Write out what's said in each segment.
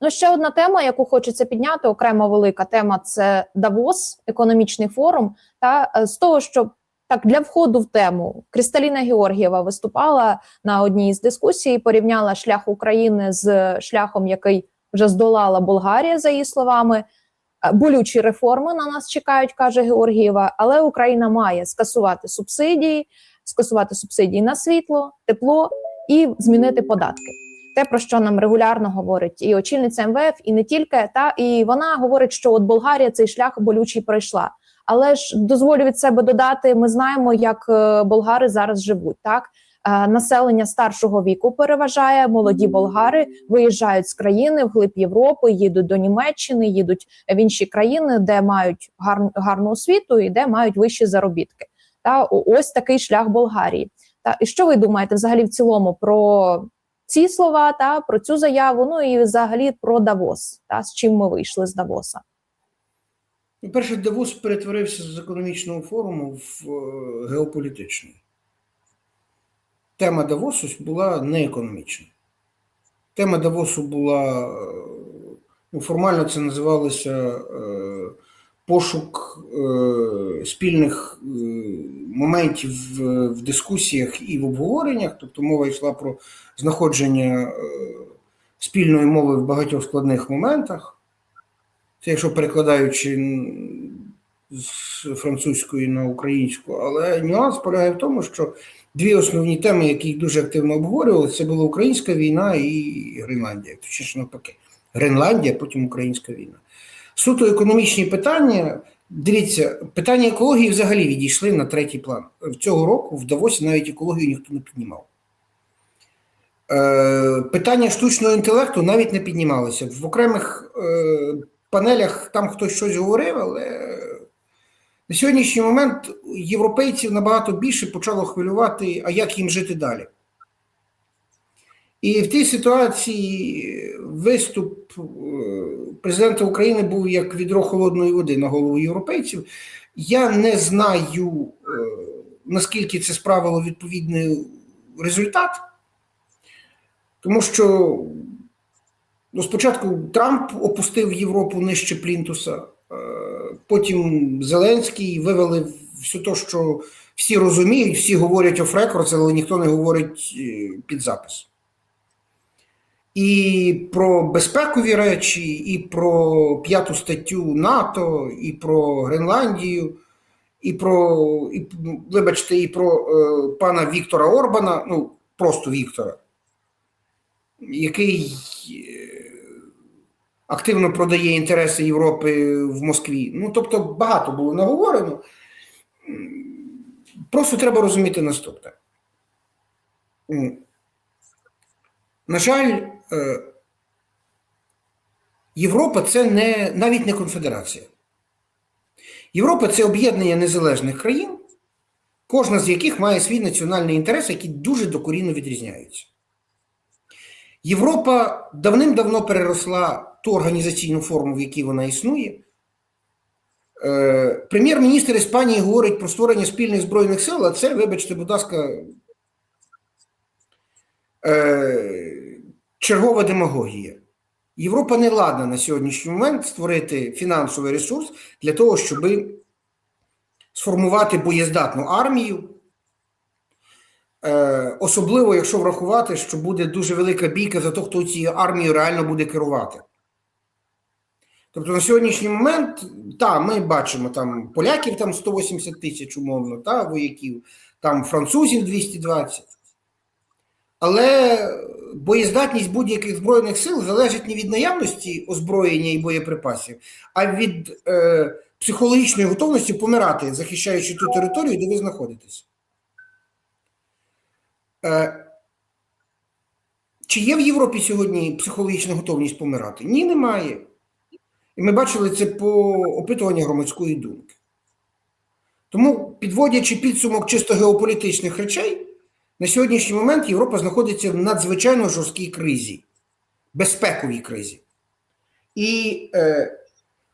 Ну ще одна тема, яку хочеться підняти, окрема велика тема це Давос, економічний форум. Та е, з того, що так для входу в тему Кристаліна Георгієва виступала на одній з дискусій, порівняла шлях України з шляхом, який вже здолала Болгарія, за її словами. Е, Болючі реформи на нас чекають, каже Георгієва, але Україна має скасувати субсидії, скасувати субсидії на світло, тепло і змінити податки. Те, про що нам регулярно говорить і очільниця МВФ, і не тільки та і вона говорить, що от Болгарія цей шлях болючий пройшла. Але ж дозволю від себе додати: ми знаємо, як е, болгари зараз живуть. Так Е, населення старшого віку переважає, молоді болгари виїжджають з країни вглиб Європи, їдуть до Німеччини, їдуть в інші країни, де мають гарну гарну освіту і де мають вищі заробітки. Та ось такий шлях Болгарії. Та і що ви думаєте взагалі в цілому про ці слова та про цю заяву? Ну і взагалі про Давос, та з чим ми вийшли з Давоса? Перше, Давос перетворився з економічного форуму в е, геополітичний. Тема Давосу була не економічна. Тема Давосу була, е, ну, формально це називалося е, пошук е, спільних е, моментів в, в дискусіях і в обговореннях. Тобто мова йшла про знаходження е, спільної мови в багатьох складних моментах. Це якщо перекладаючи з французької на українську, але нюанс полягає в тому, що дві основні теми, які дуже активно обговорювали, це була українська війна і Гренландія. Точніше навпаки. Гренландія, потім українська війна. Суто економічні питання. Дивіться, питання екології взагалі відійшли на третій план. Цього року в Давосі навіть екологію ніхто не піднімав. Е, питання штучного інтелекту навіть не піднімалися. В окремих е, панелях там хтось щось говорив, але на сьогоднішній момент європейців набагато більше почало хвилювати, а як їм жити далі. І в тій ситуації виступ е, президента України був як відро холодної води на голову європейців. Я не знаю, е, наскільки це справило відповідний результат, тому що ну, спочатку Трамп опустив Європу нижче Плінтуса, е, потім Зеленський вивели все те, що всі розуміють, всі говорять оф рекордс, але ніхто не говорить е, під запис. І про безпекові речі, і про п'яту статтю НАТО, і про Гренландію, і про, і, вибачте, і про е, пана Віктора Орбана, ну просто Віктора, який е, активно продає інтереси Європи в Москві. Ну, тобто, багато було наговорено. Просто треба розуміти наступне. На жаль, Європа це не, навіть не конфедерація. Європа це об'єднання незалежних країн, кожна з яких має свій національний інтерес, які дуже докорінно відрізняються. Європа давним-давно переросла ту організаційну форму, в якій вона існує. Е, Прем'єр-міністр Іспанії говорить про створення спільних збройних сил, а це, вибачте, будь ласка, е, чергова демагогія. Європа не ладна на сьогоднішній момент створити фінансовий ресурс для того, щоб сформувати боєздатну армію. Е, особливо, якщо врахувати, що буде дуже велика бійка за те, хто цією армією реально буде керувати. Тобто на сьогоднішній момент, так, ми бачимо там поляків там 180 тисяч умовно, та, вояків, там французів 220. Але боєздатність будь-яких збройних сил залежить не від наявності озброєння і боєприпасів, а від е, психологічної готовності помирати, захищаючи ту територію, де ви знаходитесь. Е, чи є в Європі сьогодні психологічна готовність помирати? Ні, немає. І ми бачили це по опитуванню громадської думки. Тому, підводячи підсумок чисто геополітичних речей, на сьогоднішній момент Європа знаходиться в надзвичайно жорсткій кризі, безпековій кризі. І е,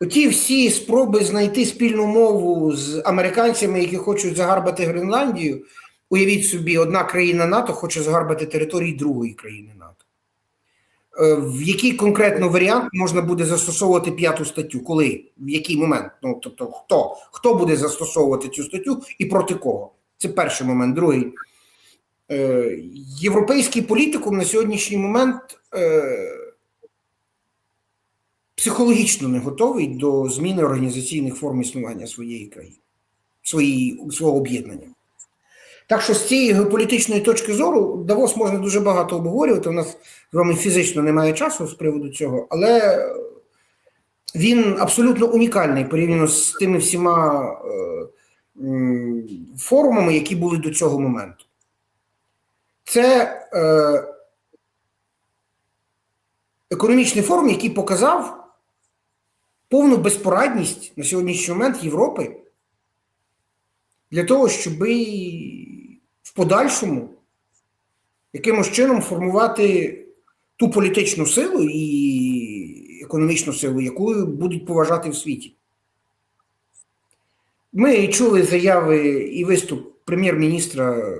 оті всі спроби знайти спільну мову з американцями, які хочуть загарбати Гренландію, уявіть собі, одна країна НАТО хоче загарбати території другої країни НАТО. Е, В який конкретно варіант можна буде застосовувати п'яту статтю? Коли? В який момент? Ну, тобто, хто? Хто буде застосовувати цю статтю і проти кого? Це перший момент. Другий. Е, Європейський політикум на сьогоднішній момент е, психологічно не готовий до зміни організаційних форм існування своєї країни, своєї, свого об'єднання. Так що з цієї геополітичної точки зору Давос можна дуже багато обговорювати. У нас з вами фізично немає часу з приводу цього, але він абсолютно унікальний порівняно з тими всіма е, форумами, які були до цього моменту. Це е, економічний форум, який показав повну безпорадність на сьогоднішній момент Європи для того, щоб в подальшому якимось чином формувати ту політичну силу і економічну силу, яку будуть поважати в світі. Ми чули заяви і виступ прем'єр-міністра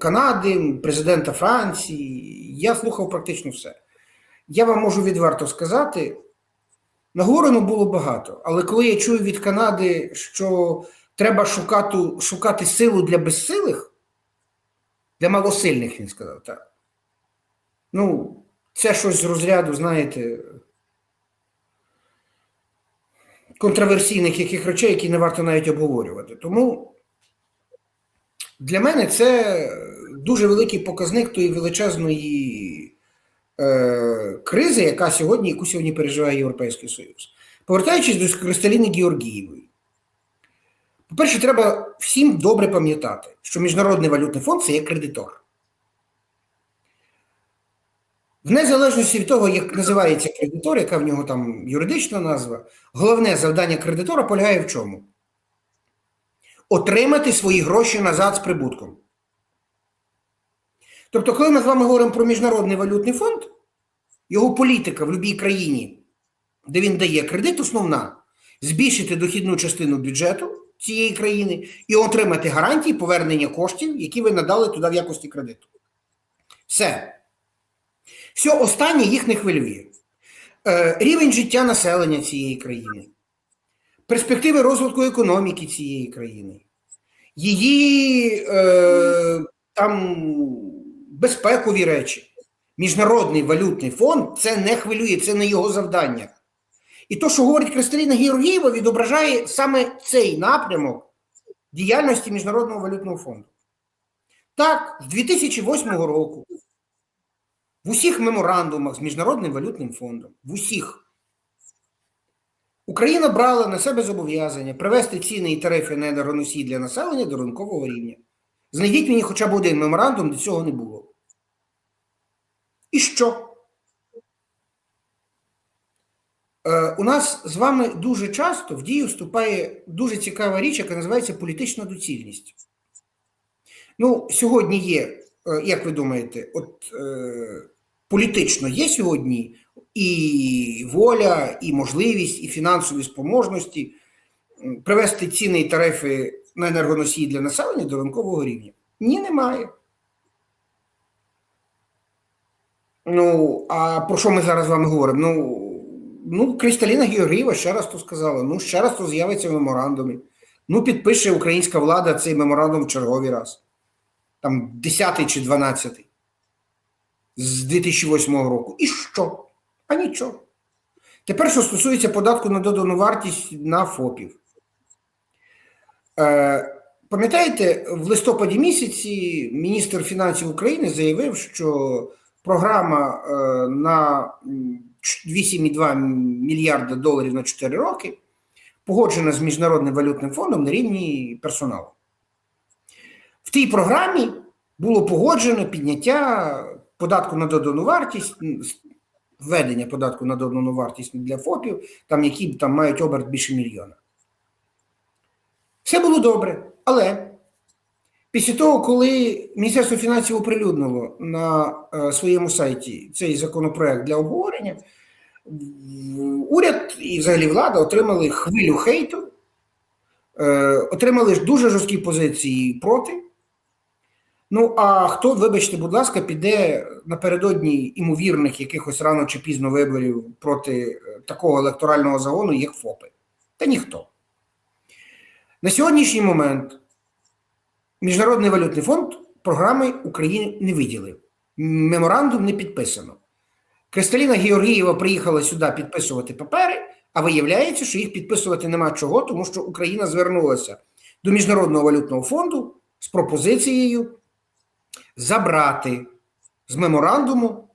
Канади, президента Франції. Я слухав практично все. Я вам можу відверто сказати, наговорено було багато, але коли я чую від Канади, що треба шукати, шукати силу для безсилих, для малосильних, він сказав, так. Ну, це щось з розряду, знаєте, контроверсійних яких речей, які не варто навіть обговорювати. Тому для мене це дуже великий показник тої величезної е, кризи, яка сьогодні, яку сьогодні переживає Європейський Союз. Повертаючись до Кристаліни Георгієвої, по-перше, треба всім добре пам'ятати, що Міжнародний валютний фонд це є кредитор. В незалежності від того, як називається кредитор, яка в нього там юридична назва, головне завдання кредитора полягає в чому? Отримати свої гроші назад з прибутком. Тобто, коли ми з вами говоримо про Міжнародний валютний фонд, його політика в будь-якій країні, де він дає кредит, основна збільшити дохідну частину бюджету цієї країни і отримати гарантії повернення коштів, які ви надали туди в якості кредиту. Все. Все останнє їх не хвилює. Е, рівень життя населення цієї країни, перспективи розвитку економіки цієї країни, її е, там безпекові речі. Міжнародний валютний фонд це не хвилює, це не його завдання. І то, що говорить Кристаліна Георгієва, відображає саме цей напрямок діяльності Міжнародного валютного фонду. Так, з 2008 року в усіх меморандумах з Міжнародним валютним фондом, в усіх, Україна брала на себе зобов'язання привести ціни і тарифи на енергоносії для населення до ринкового рівня. Знайдіть мені хоча б один меморандум, де цього не було. І що? Е, у нас з вами дуже часто в дію вступає дуже цікава річ, яка називається політична доцільність. Ну, сьогодні є, е, як ви думаєте, от е, політично є сьогодні і воля, і можливість, і фінансові спроможності привести ціни і тарифи на енергоносії для населення до ринкового рівня? Ні, немає. Ну, а про що ми зараз з вами говоримо? Ну, ну Кристаліна Георгієва ще раз то сказала. Ну, ще раз то з'явиться в меморандумі. Ну, підпише українська влада цей меморандум в черговий раз. Там 10 чи 12 з 2008 року. І що? А нічого. Тепер, що стосується податку на додану вартість на ФОПів. Е, Пам'ятаєте, в листопаді місяці міністр фінансів України заявив, що програма е, на 8,2 мільярда доларів на 4 роки погоджена з Міжнародним валютним фондом на рівні персоналу. В тій програмі було погоджено підняття податку на додану вартість, введення податку на додану вартість для ФОПів, там, які там мають оберт більше мільйона. Все було добре, але після того, коли Міністерство фінансів оприлюднило на е, своєму сайті цей законопроект для обговорення, уряд і взагалі влада отримали хвилю хейту, е, отримали дуже жорсткі позиції проти. Ну, а хто, вибачте, будь ласка, піде напередодні імовірних якихось рано чи пізно виборів проти е, такого електорального загону, як ФОПи? Та ніхто. На сьогоднішній момент Міжнародний валютний фонд програми Україні не виділив. Меморандум не підписано. Кристаліна Георгієва приїхала сюди підписувати папери, а виявляється, що їх підписувати нема чого, тому що Україна звернулася до Міжнародного валютного фонду з пропозицією забрати з меморандуму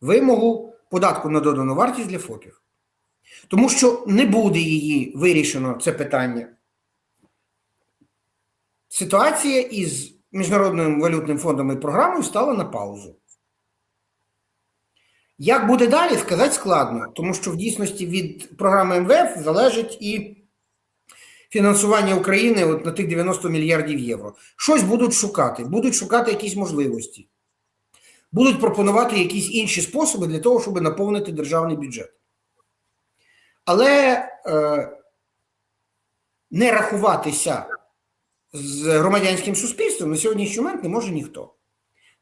вимогу податку на додану вартість для ФОПів. Тому що не буде її вирішено це питання. Ситуація із Міжнародним валютним фондом і програмою стала на паузу. Як буде далі, сказати складно, тому що в дійсності від програми МВФ залежить і фінансування України от на тих 90 мільярдів євро. Щось будуть шукати, будуть шукати якісь можливості, будуть пропонувати якісь інші способи для того, щоб наповнити державний бюджет. Але е, не рахуватися з громадянським суспільством на сьогоднішній момент не може ніхто.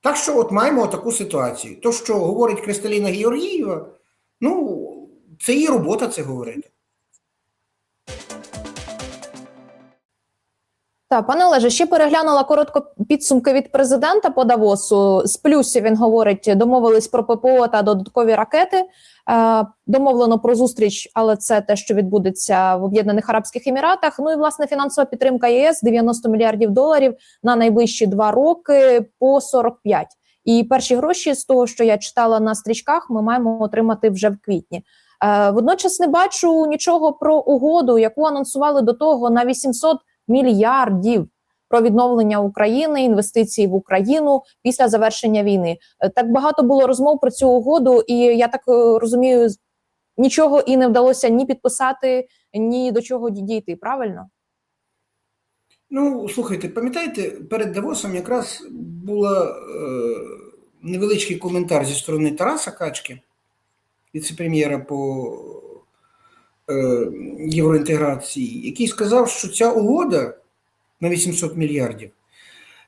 Так що от маємо таку ситуацію. То, що говорить Кристаліна Георгієва, ну, це її робота це говорити. Так, пане Олеже, ще переглянула коротко підсумки від президента по Давосу. З плюсів він говорить, домовились про ППО та додаткові ракети. Е, домовлено про зустріч, але це те, що відбудеться в Об'єднаних Арабських Еміратах. Ну і власне фінансова підтримка ЄС 90 мільярдів доларів на найближчі два роки по 45. І перші гроші з того, що я читала на стрічках, ми маємо отримати вже в квітні. Е, водночас не бачу нічого про угоду, яку анонсували до того на 800 мільярдів про відновлення України, інвестиції в Україну після завершення війни. Е, Так багато було розмов про цю угоду, і я так е, розумію, нічого і не вдалося ні підписати, ні до чого дійти. Правильно? Ну, слухайте, пам'ятаєте, перед Давосом якраз був е, невеличкий коментар зі сторони Тараса Качки, віце-прем'єра по євроінтеграції, який сказав, що ця угода на 800 мільярдів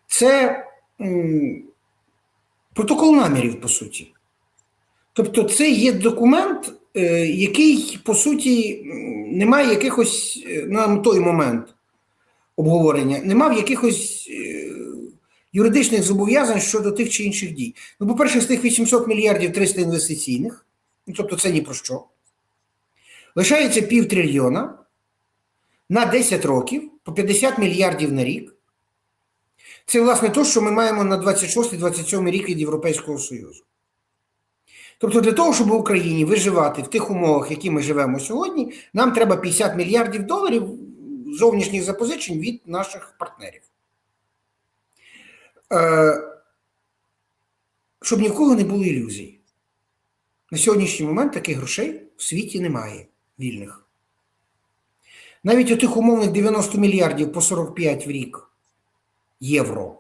це протокол намірів, по суті. Тобто, це є документ, е, який, по суті, не має якихось е, на той момент обговорення, не мав якихось е, юридичних зобов'язань щодо тих чи інших дій. Ну, по-перше, з тих 800 мільярдів 300 інвестиційних, ну, тобто це ні про що. Лишається пів трильйона на 10 років по 50 мільярдів на рік. Це, власне, те, що ми маємо на 26-27 рік від Європейського Союзу. Тобто, для того, щоб в Україні виживати в тих умовах, які ми живемо сьогодні, нам треба 50 мільярдів доларів зовнішніх запозичень від наших партнерів. Е, щоб ні в кого не було ілюзій. На сьогоднішній момент таких грошей в світі немає вільних. Навіть тих умовних 90 мільярдів по 45 в рік євро,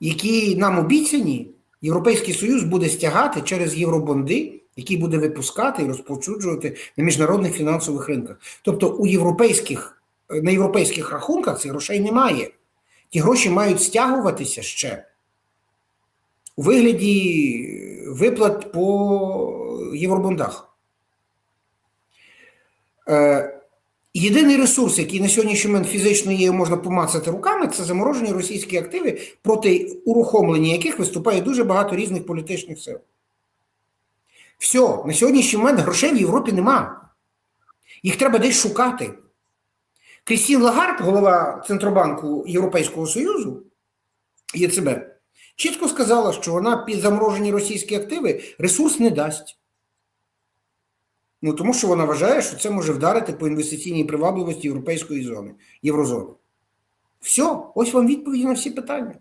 які нам обіцяні, Європейський Союз буде стягати через євробонди, які буде випускати і розповсюджувати на міжнародних фінансових ринках. Тобто у європейських, на європейських рахунках цих грошей немає. Ті гроші мають стягуватися ще у вигляді виплат по євробондах. Е, Єдиний ресурс, який на сьогоднішній момент фізично є, можна помацати руками, це заморожені російські активи, проти урухомлення яких виступає дуже багато різних політичних сил. Все, на сьогоднішній момент грошей в Європі нема. Їх треба десь шукати. Крістін Лагард, голова Центробанку Європейського Союзу, ЄЦБ, чітко сказала, що вона під заморожені російські активи ресурс не дасть. Ну, тому що вона вважає, що це може вдарити по інвестиційній привабливості європейської зони, єврозони. Все, ось вам відповіді на всі питання.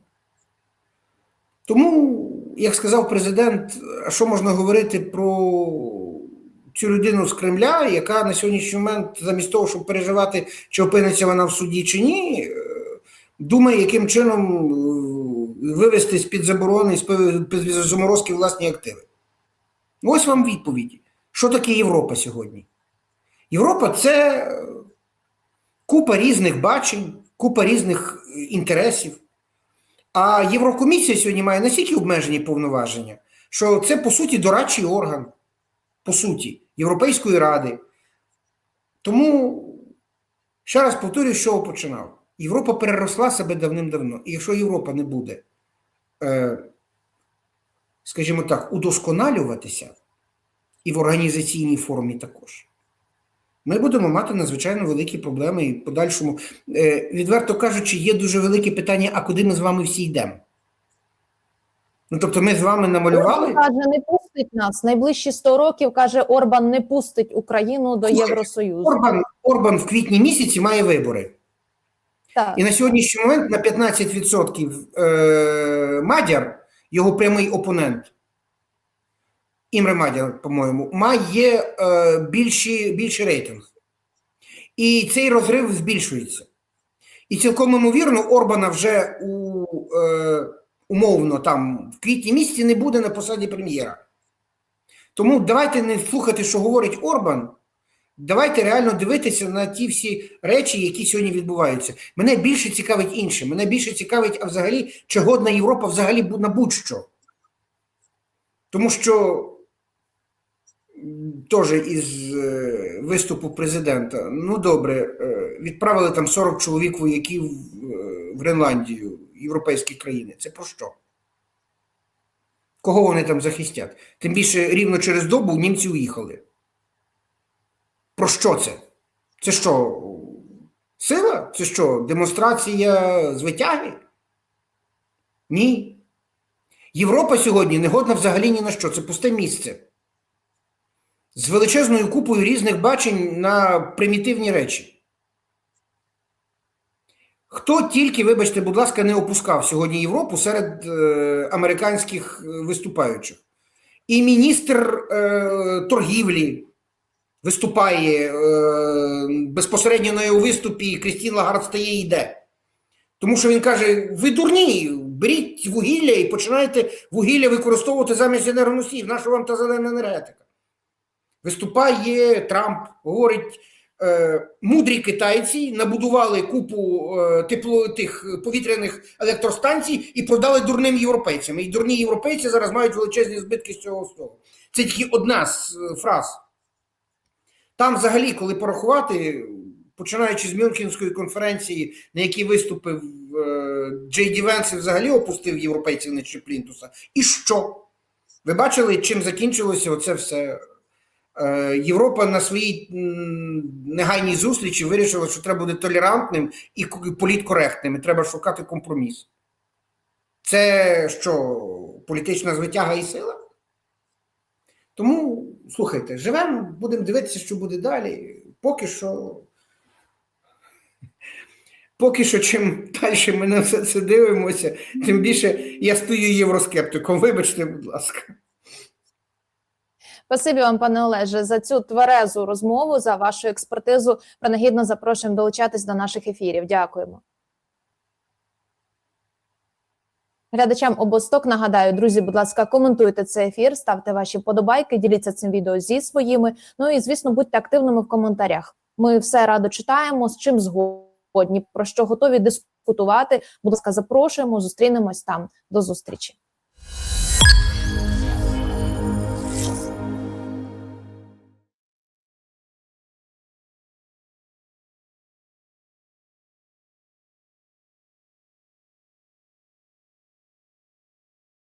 Тому, як сказав президент, що можна говорити про цю людину з Кремля, яка на сьогоднішній момент, замість того, щоб переживати, чи опиниться вона в суді чи ні, е, думає, яким чином е, вивести з-під заборони, з-під заморозки власні активи. Ось вам відповіді. Що таке Європа сьогодні? Європа це купа різних бачень, купа різних інтересів. А Єврокомісія сьогодні має настільки обмежені повноваження, що це по суті дорадчий орган, по суті, Європейської ради. Тому ще раз повторюю, з чого починав. Європа переросла себе давним-давно. І якщо Європа не буде, е, скажімо так, удосконалюватися, і в організаційній формі також, ми будемо мати надзвичайно великі проблеми і подальшому. Е, відверто кажучи, є дуже велике питання, а куди ми з вами всі йдемо? Ну, тобто, ми з вами намалювали. Орбан каже, не пустить нас. Найближчі 100 років каже, Орбан не пустить Україну до Євросоюзу. Орбан, Орбан в квітні місяці має вибори. Так. І на сьогоднішній момент на 15% е, Мадяр, його прямий опонент, Імре по-моєму, має е, більші, більший рейтинг. І цей розрив збільшується. І цілком ймовірно, Орбана вже у, е, умовно там в квітні місяці не буде на посаді прем'єра. Тому давайте не слухати, що говорить Орбан. Давайте реально дивитися на ті всі речі, які сьогодні відбуваються. Мене більше цікавить інше. Мене більше цікавить, а взагалі, чи годна Європа взагалі на будь-що. Тому що теж із е, виступу президента, ну добре, е, відправили там 40 чоловік вояків е, в Гренландію, європейські країни. Це про що? Кого вони там захистять? Тим більше рівно через добу німці уїхали. Про що це? Це що? Сила? Це що? Демонстрація звитяги? Ні. Європа сьогодні не годна взагалі ні на що. Це пусте місце. З величезною купою різних бачень на примітивні речі. Хто тільки, вибачте, будь ласка, не опускав сьогодні Європу серед е, американських е, виступаючих? І міністр е, торгівлі виступає е, безпосередньо на його виступі, Крістін Лагард стає і йде. Тому що він каже: ви дурні, беріть вугілля і починайте вугілля використовувати замість енергоносіїв. Наша вам та зелена енергетика. Виступає Трамп, говорить, е, мудрі китайці набудували купу е, тепло тих повітряних електростанцій і продали дурним європейцям. І дурні європейці зараз мають величезні збитки з цього всього. Це тільки одна з е, фраз. Там, взагалі, коли порахувати, починаючи з Мюнхенської конференції, на якій виступив Джей Ді Венс взагалі опустив європейців нижче Плінтуса. І що? Ви бачили, чим закінчилося оце все? Е, Європа на своїй негайній зустрічі вирішила, що треба бути толерантним і політкоректним, і треба шукати компроміс. Це що, політична звитяга і сила? Тому слухайте, живемо, будемо дивитися, що буде далі. Поки що. Поки що, чим далі ми на все це дивимося, тим більше я стою євроскептиком. Вибачте, будь ласка. Спасибі вам, пане Олеже, за цю тверезу розмову, за вашу експертизу. Принагідно запрошуємо долучатись до наших ефірів. Дякуємо. Глядачам обосток нагадаю, друзі, будь ласка, коментуйте цей ефір, ставте ваші подобайки, діліться цим відео зі своїми. Ну і звісно, будьте активними в коментарях. Ми все радо читаємо, з чим згодні, про що готові дискутувати. Будь ласка, запрошуємо, зустрінемось там. До зустрічі.